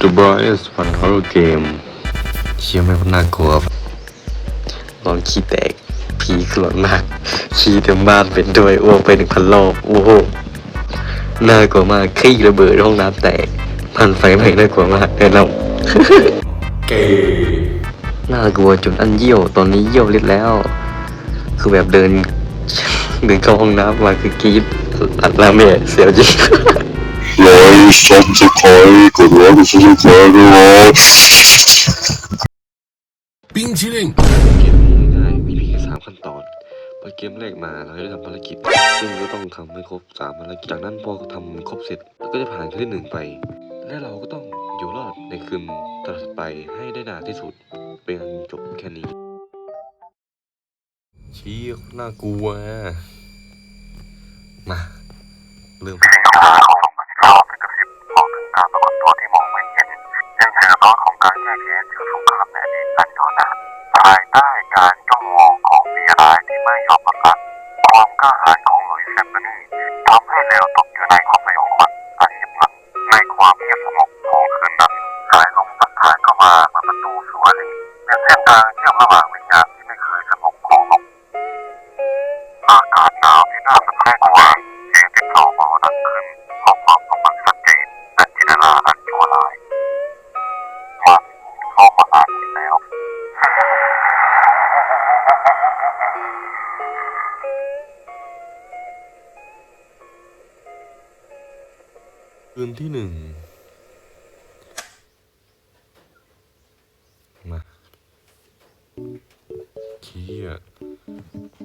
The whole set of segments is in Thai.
The Brightest Fun Horror Game เชี่ยไม่งน่ากลัวลองขี้แตกผีขลอนมากขี้เต็มบ้านเป็นด้วยอ้วกไปหนึ่งพันรอบโอ้โหน่ากลัวมากขี้ระเบิดห้องน้ำแตกพันไฟไหม้น่ากลัวมากแนะนำเกน่ากลัวจนอันเยี่ยวตอนนี้เยี่ยวเล็ดแล้ว คือแบบเดินเดินเข้าห้องน้ำมาคือกรีดอัดลาเมะเสียวจริง 来上次佢嗰度有个小小佢嘅喎。冰淇淋。 เกมนี้ง่ายมีเพียงสามขั้นตอนพอเกมแรกมาเราจะได้ทำภารกิจ ซึ่งก็ต้องทำให้ครบสามภารกิจ จากนั้นพอทำครบเสร็จเราก็จะผ่านขั้นที่หนึ่งไป และเราก็ต้องอยู่รอดในคืนต่อไปให้ได้นานที่สุด เป็นอันจบแค่นี้ เชี้น่ากลัว มา เริ่ม ของการแยกแยะจากสงครามในอดีตอันยาวนานภายใต้การจ้องมองของปีรายที่ไม่ยอมประกันความกล้าหาญของหลุยส์แซมเบอรี่ทำให้เลวตกอยู่ในความ คืนที่หนึ่งมาเชี่ย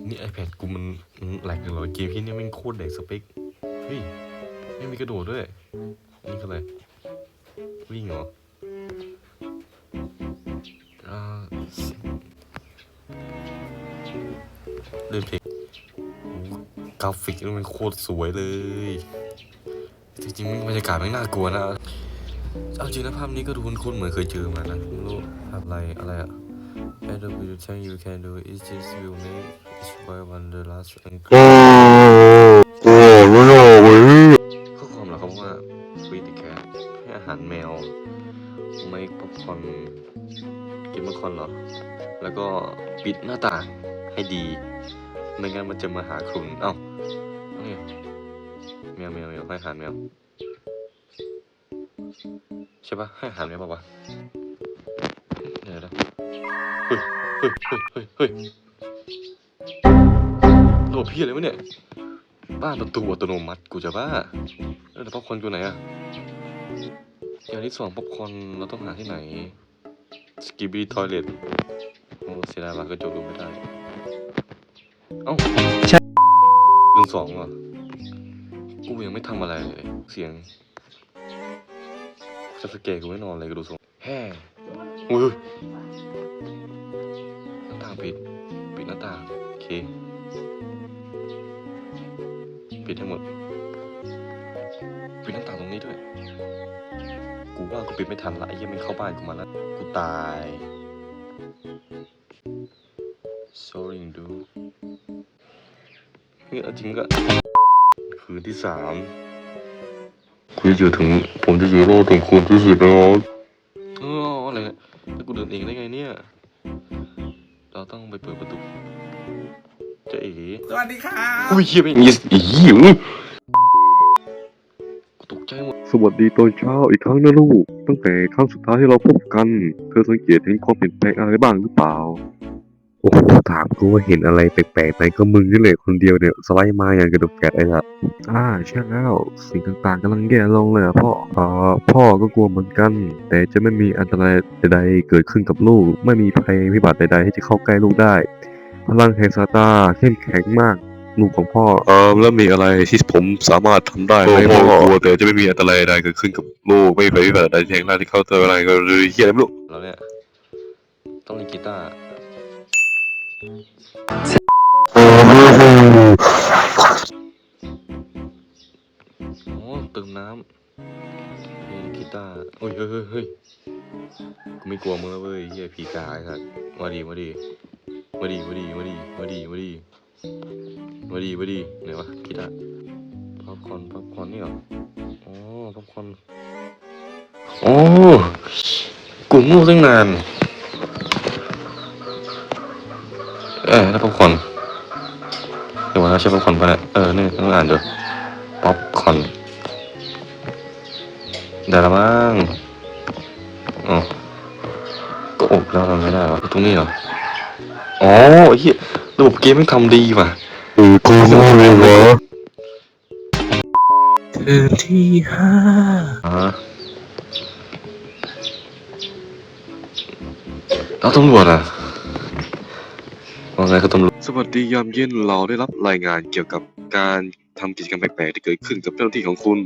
นี่ iPad กูมันแหลกเลยเหรอเกมที่นี่แม่งโคตรแดกสเปค เฮ้ย ไม่มีกระโดดด้วย นี่คืออะไร วิ่งเหรอ ราฟิกนี่มันโคตรสวยเลย จริงๆมันบรรยากาศไม่น่ากลัวนะเอาจริงนะภาพนี้ก็ดูคุ้นๆเหมือนเคยเจอมานะไม่รู้ภาพอะไรอะไรอะ And the will tell you can do it just will make it by one the last and โอ้โอ้ไม่ออกเลยข้อความเหรอครับว่า feed the cat ให้อาหารแมว make popcorn กินป๊อปคอร์นเหรอ แล้วก็ปิดหน้าต่างให้ดี ไม่งั้นมันจะมาหาคุณเอ้านี่แมวแมวแมวให้อาหารแมวใช่ปะให้อาหารแมวปะวะเดี๋ยวนะเฮ้ยเฮ้ยเฮ้ยเฮ้ยเฮ้ยโหลดพี่อะไรวะเนี่ย บ้านประตูอัตโนมัติกูจะบ้าแต่ป๊อปคอร์นกูไหนอะอย่างที่สองป๊อปคอนเราต้องหาที่ไหนสกิบี้ทอยเลทโอ้เสียดายว่ากระจกดูไม่ได้ เอ้าใช่ หนึ่งสองเหรอ กูยังไม่ทำอะไรเลยเสียงจะสเกตกูไม่นอนเลยกูดูทรงแฮ่อุ้ยหน้าต่างปิด ปิดหน้าต่างโอเค ปิดให้หมด ปิดหน้าต่างตรงนี้ด้วย กูว่ากูปิดไม่ทันละไอ้เหี้ยังมันเข้าบ้านกูมาแล้ว กูตาย sorry dude เนี่ยจริงก็ คืนที่สามคุณจะอยู่ถึง ผมจะอยู่รอดถึงคืนที่สิบแล้วเอออะไรเนี่ยแล้วกูเดินเองได้ไงเนี่ย เราต้องไปเปิดประตูเจะเอ๋สวัสดีครับกูเฮียไม่มีอีหิวกูตกใจหมดสวัสดีตอนเช้าอีกครั้งนะลูก ตั้งแต่ครั้งสุดท้ายที่เราพบกัน เธอสังเกตเห็นความเปลี่ยนแปลงอะไรบ้างหรือเปล่า โอ้โหถามกูว่าเห็นอะไรแปลกๆไหมก็มึงนี่แหละคนเดียวเนี่ยสไลด์มาอย่างกระดูกแกะไอ้ละอ่าใช่แล้วสิ่งต่างๆกำลังแย่ลงเลยอะพ่อเอ่อพ่อก็กลัวเหมือนกัน แต่จะไม่มีอันตรายใดๆเกิดขึ้นกับลูก ไม่มีภัยพิบัติใดๆที่จะเข้าใกล้ลูกได้ พลังแห่งซาตาเข้มแข็งมากลูกของพ่อเออแล้วมีอะไรที่ผมสามารถทำได้ไหมพ่อกลัวแต่จะไม่มีอันตรายใดเกิดขึ้นกับโลกไม่มีภัยพิบัติใดแทงหน้าที่เข้าเจออะไรก็เลยเฮียอะไรไม่รู้แล้วเนี่ยต้องเล่นกีตาร์ อ๋อเติมน้ำเล่นกีตาร์โอ้ยเฮ้ยเฮ้ยเฮ้ยกูไม่กลัวมึงแล้วเว้ยเฮียผีกาไอ้สัสมาดีมาดีมาดีมาดีมาดีมาดีมาดีมาดีมาดีไหนวะกีตาร์ป๊อปคอนป๊อปคอนนี่เหรออ๋อป๊อปคอนโอ้กูงูตั้งนาน เออแล้วป๊อปคอร์นเดี๋ยวว่าใช่ป๊อปคอร์นปะเนี่ยเออนี่ต้องอ่านดูป๊อปคอร์นได้และมั้งอ๋อก็อบแล้วทำไม่ได้วะตรงนี้เหรอ อ๋อไอ้เหี้ยระบบเกมไม่ทำดีว่ะเออกูงงเลยวะคืนที่ห้าอ่าแล้วตำรวจอะ ว่าไงครับตำรวจสวัสดียามเย็นเราได้รับรายงานเกี่ยวกับการทำกิจกรรมแปลกๆที่เกิดขึ้นกับเจ้าหน้าที่ของคุณ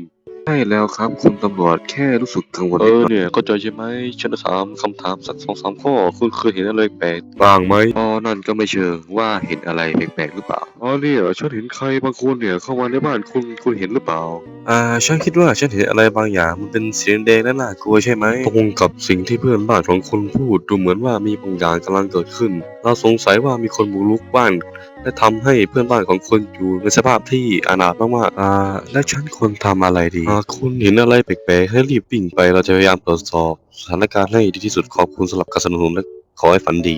ใช่แล้วครับคุณตำรวจแค่รู้สึกกังวลเอนิดอหน่อยเนี่ยเข้าใจใช่ไหมฉันจะถามคำถามสักสองสามข้อ คุณเคยเห็นอะไรแปลกบ้างไหมอ๋อนั่นก็ไม่เชิงว่าเห็นอะไรแปลกๆหรือเปล่าอ๋อเนี่ยฉันเห็นใครบางคนเนี่ยเข้ามาในบ้านคุณคุณเห็นหรือเปล่า อ่าฉันคิดว่าฉันเห็นอะไรบางอย่างมันเป็นสีแดงและน่ากลัวใช่ไหมตรงกับสิ่งที่เพื่อนบ้านของคุณพูดดูเหมือนว่ามีบางอย่างกำลังเกิดขึ้นเราสงสัยว่ามีคนบุกรุกบ้าน และทำให้เพื่อนบ้านของคุณอยู่ในสภาพที่อนาถมากๆอ่าและฉันควรทำอะไรดีหากคุณเห็นอะไรแปลกๆให้รีบวิ่งไปเราจะพยายามตรวจสอบสถานการณ์ให้ดีที่สุดขอบคุณสำหรับการสนับสนุนและขอให้ฝันดี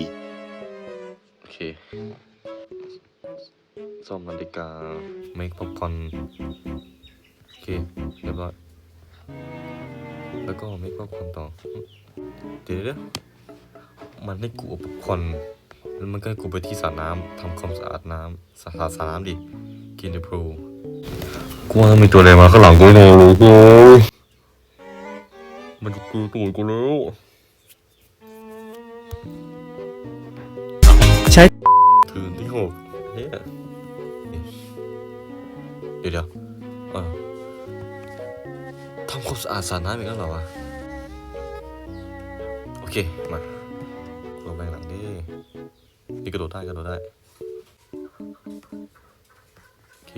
ๆโอเคซ่อมนาฬิกา make popcorn โอเคเรียบร้อยแล้วก็ make popcorn ต่อเดี๋ยวเดี๋ยวมันให้กูเอาป๊อปคอร์น แล้วมันก็ให้กูไปที่สระน้ำทำความสะอาดน้ำสะอาดสระน้ำดิกินในพรูกูว่ามีตัวอะไรมาข้างหลังกูโน่รู้กูมันจะกูตูดกูแล้วใช้คืนที่หกเฮ้ยเดี๋ยวเดี๋ยวเออทำความสะอาดสระน้ำอีกแล้วเหรอวะโอเคมาลงไปหลังดิ นี่กระโดดได้กระโดดได้ โอเค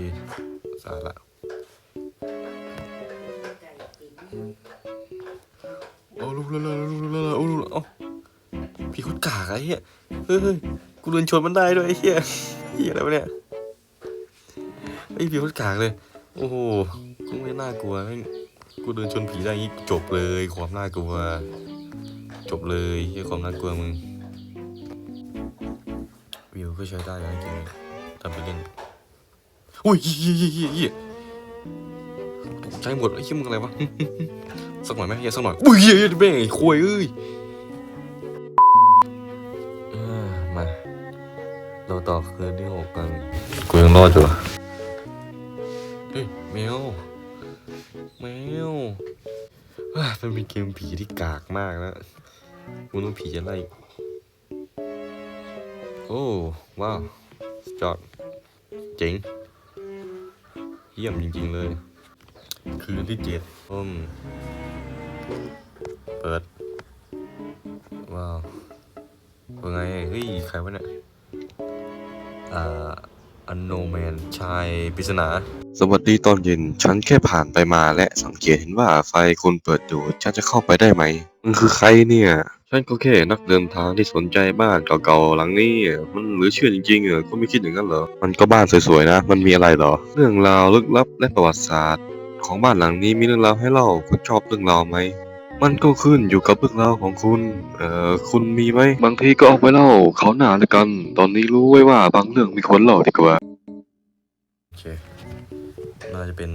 สาละโอ้ลูกละละลูกละละโอ้ลูกละเอ้าพี่โคนกากไอ้เหี้ยเฮ้ย เฮ้ย กูเดินชนมันได้ด้วยไอ้เหี้ยเหี้ยอะไรวะเนี่ยไอ้พี่โคนกากเลย โอ้โห กูไม่น่ากลัวแม่งกูเดินชนผีได้งี้จบเลยความน่ากลัว จบเลยเฮียความน่ากลัวมึง ก็ใช้ได้นะเกมนี้ทำไปเล่นอุ้ยเฮียเฮียเฮียเฮียตกใจหมดไอ้เฮียมึงอะไรวะ สักหน่อยไหมเฮียสักหน่อยอุ้ยเฮียเฮียแม่งไอ้ควยเอ้ยมาเราต่อคืนที่หกกันกูยังรอดอยู่อะเฮ้ยแมวแมวเฮ้ยมันเป็นเกมผีที่กากมากนะกูนึกว่าผีจะไล่ โอ้ว้าวสุดยอดเจ๋ง เยี่ยมจริง ๆ เลย คืนที่เจ็ดอืมเปิด ว้าวเป็นไง เฮ้ย ใครวะเนี่ยอ่าอันโนแมนชายปริศนาสวัสดีตอนเย็น ฉันแค่ผ่านไปมาและสังเกตเห็นว่าไฟคุณเปิดอยู่ฉันจะเข้าไปได้ไหมมันคือใครเนี่ย ฉันก็แค่นักเดินทางที่สนใจบ้านเก่าๆหลังนี้มันหลือเชื่อจริงๆเหรอคุณไม่คิดอย่างนั้นเหรอ มันก็บ้านสวยๆนะ มันมีอะไรเหรอ เรื่องราวลึกลับและประวัติศาสตร์ ของบ้านหลังนี้มีเรื่องราวให้เล่าคุณชอบเรื่องราวไหมมันก็ขึ้นอยู่กับเรื่องราวของคุณ เอ่อ คุณมีไหม บางทีก็เอาไปเล่าเขาหนาละกัน ตอนนี้รู้ไว้ว่าบางเรื่องมีคนเล่าดีกว่า โอเค น่าจะเป็น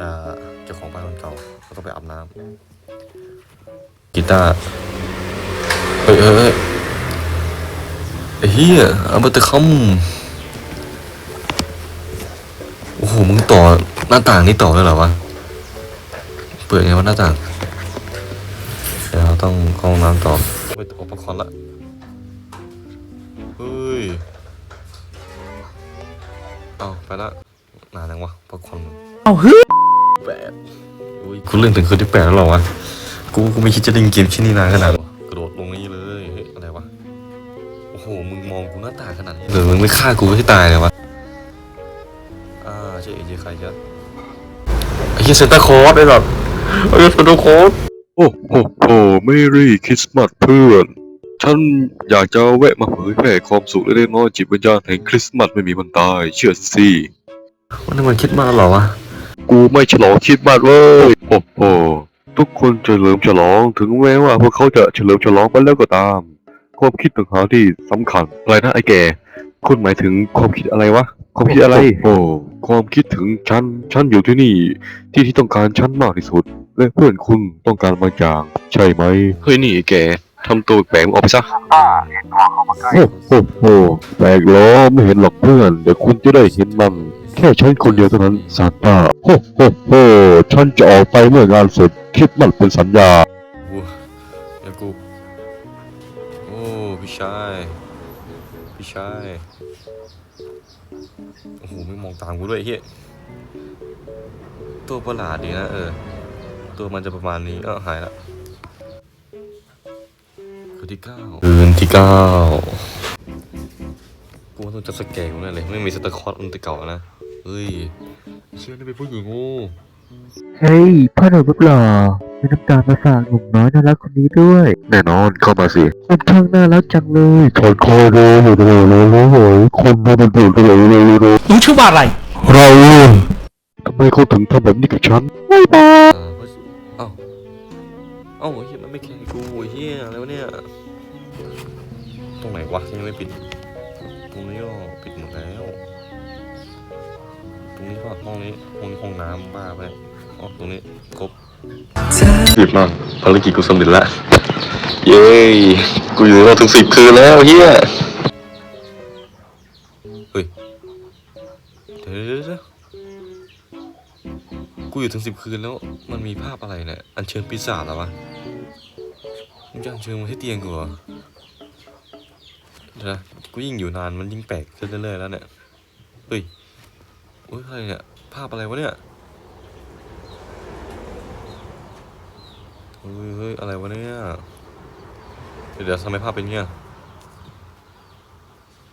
อ่าเจ้าของบ้านคนเก่าแล้วก็ไปอาบน้ำกีตาร์ เฮ้ยเฮ้ยเฮ้ยไอ้เฮียเอามาตะคำโอ้โหมึงต่อหน้าต่างนี่ต่อเลยเหรอวะเปิดไงวะหน้าต่างเดี๋ยวเราต้องเข้าห้องน้ำต่อไปอุปกรณ์ละเฮ้ยเอาไปละนานจังวะพักผ่อนมึงเอาเฮ้ยแปดอุ้ยคุณเล่นถึงคืนที่แปดแล้วเหรอวะกูกูไม่คิดจะเล่นเกมชิ้นนี้นานขนาดนั้น มองกูหน้าตาขนาดนี้เลยมึงไม่ฆ่ากูให้ตายเลยวะอ่าใช่เอเจใครจะไอ้เหี้ยเซนตาคอร์สไอ้แบบไอ้เหี้ยเซนตาคอร์สโอ้โหโอ้เมรี่คริสต์มาสเพื่อน ฉันอยากจะแวะมาเผยแพร่ความสุขเล็กๆน้อยๆจิตวิญญาณแห่งคริสต์มาสไม่มีวันตาย เชื่อสิวันนี้มันคิดมากเหรอวะ กูไม่ฉลองคริสต์มาสเว้ยโอ้โหทุกคนเฉลิมฉลองถึงแม้ว่าพวกเขาจะเฉลิมฉลองไปแล้วก็ตาม ความคิดต่างหากที่สำคัญอะไรนะไอ้แก่คุณหมายถึงความคิดอะไรวะ ความคิดอะไร โอ้ความคิดถึงฉัน ฉันอยู่ที่นี่ ที่ที่ต้องการฉันมากที่สุด และเพื่อนคุณต้องการบางอย่าง ใช่ไหม เฮ้ยนี่ไอ้แกทำตัวแปลกๆออกไปซะต้าเห็นตัวเข้ามาใกล้โอ้โหโหแปลกล้อไม่เห็นหรอกเพื่อน เดี๋ยวคุณจะได้เห็นมัน แค่ฉันคนเดียวเท่านั้นซานต้าโอ้โหโหฉันจะออกไปเมื่องานเสร็จคิดมันเป็นสัญญา พี่ชาย พี่ชาย โอ้โหไม่มองตามกูด้วยไอ้เฮียตัวประหลาดดีนะเออ ตัวมันจะประมาณนี้เออหายละคืนที่เก้าคืนที่เก้ากูว่าต้องจะสแกนกูแน่เลยไม่มีสเตอร์คอร์สมันแตะเก่านะ เฮ้ย เชื่อนี่เป็นผู้หญิงโง่เฮ้ยพ่อหนุ่มรูปหล่อ มีน้ำตาลมาฝากหนุ่มน้อยน่ารักคนนี้ด้วย แน่นอนเข้ามาสิมันช่างน่ารักจังเลยฉันคอยดูอยู่ตลอดเลยเลยคนดูมันดูตลอดเลยเลยหนูชื่อว่าอะไร เราทำไมเขาถึงทำแบบนี้กับฉันอ่าเพราะเอ้าเอ้าไอ้เฮียมันไม่แข่งกูไอ้เฮียอะไรวะเนี่ย ตรงไหนวะที่ยังไม่ปิด ตรงนี้ก็ปิดหมดแล้ว ตรงนี้ก็ห้องนี้ห้องนี้ห้องน้ำบ้าไปแล้วอ๋อตรงนี้ครบ หยุดมากภารกิจกูสำเร็จละ เย้กูอยู่ในรอบถึงสิบคืนแล้วเฮียเฮ้ยเดี๋ยวเดี๋ยวเดี๋ยวกูอยู่ถึงสิบคืนแล้วมันมีภาพอะไรเนี่ยอัญเชิญปีศาจเหรอวะมึงจะอัญเชิญมาที่เตียงกูเหรอเดี๋ยวนะกูยิ่งอยู่นานมันยิ่งแปลกขึ้นเรื่อยๆแล้วเนี่ยเฮ้ยโอ้ยอะไรเนี่ยภาพอะไรวะเนี่ย เฮ้ยเฮ้ยอะไรวะเนี่ย เดี๋ยวทำไมภาพเป็นเงี้ย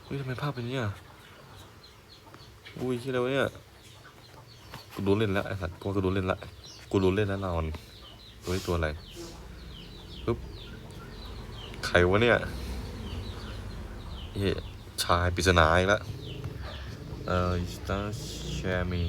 เฮ้ยทำไมภาพเป็นเงี้ยอุ้ยคิดอะไรวะเนี่ย กูรู้เล่นแล้วไอ้สัตว์กูว่ากูรู้เล่นละ กูรู้เล่นแล้วนอนตัวนี้ตัวอะไรปึ๊บใครวะเนี่ยเฮ้ยชายปริศนาอีกแล้วเอ่อ start share me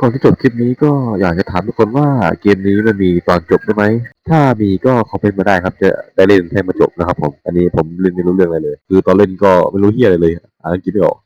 ก่อนที่จบคลิปนี้ก็อยากจะถามทุกคนว่าเกมนี้มันมีตอนจบได้ไหม ถ้ามีก็คอมเมนต์มาได้ครับ จะได้เล่นให้มาจบนะครับผม อันนี้ผมเล่นไม่รู้เรื่องอะไรเลย คือตอนเล่นก็ไม่รู้เฮียอะไรเลย อ่านกินไม่ออก